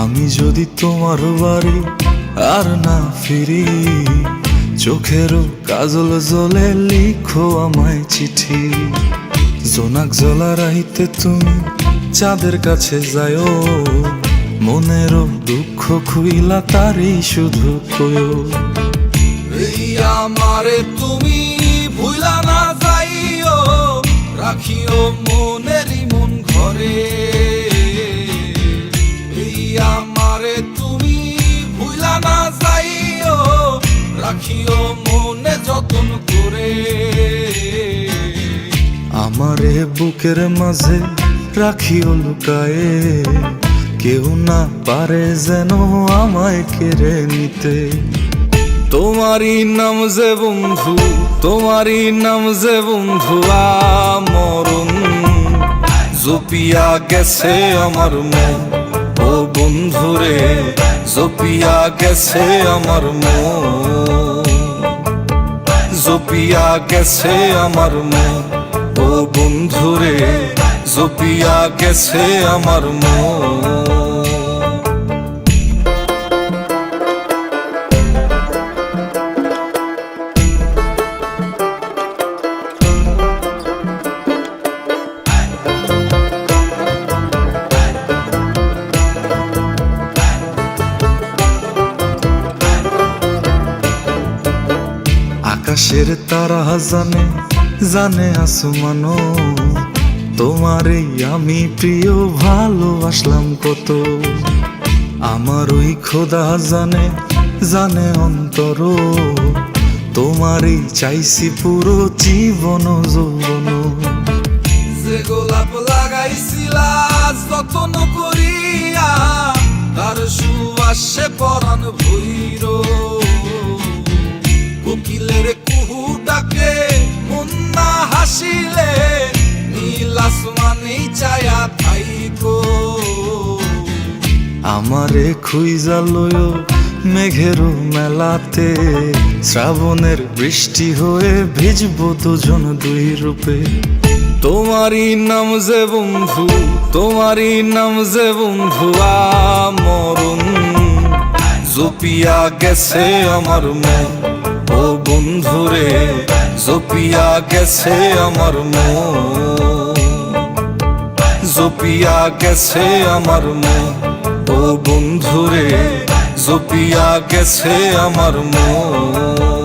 আমি যদি তোমার বাড়ি আর না ফিরি চোখেরও কাজল জলে লিখো আমায় চিঠি। জোনাক জলা রাইতে তুমি চাঁদের কাছে যায়ও মনেরও দুঃখ খুইলা তারই শুধু কয়ো আমারে তুমি রাখিও মনে যতন করে। আমারে বুকের মাঝে রাখিও লুকায়ে। কেউ না পারে যেন আমায় কেড়ে নিতে। তোমারই নাম যে বন্ধু, তোমারই নাম যে বন্ধু, আমরণ। জপিয়া গেছে আমার মন, ও বন্ধুরে, জপিয়া গেছে আমার মন। জপিয়া গেছে আমার মন। ও বন্ধুরে জপিয়া গেছে আমার মন। আকাশের তারা জানে জানে আসমানো তোমারই আমি প্রিয়, ভালোবাসলাম কত। আমার ওই খোদা জানে জানে অন্তর তোমারই চাইছি পুরো জীবন যৌবন। যে গোলাপ করিয়া তার সুবাসে পরাণ ভৈর আমারে খুইজা লয় মেঘেরও মেলাতে। শ্রাবণের বৃষ্টি হয়ে ভিজব দুজন দুই রূপে। তোমারই নাম যে বন্ধু, তোমারই নাম যে বন্ধু আমরণ জপিয়া গেছে আমার মন ও বন্ধুরে জপিয়া গেছে আমার মন জপিয়া গেছে আমার মন বন্ধুরে জপিয়া গেছে আমার মন।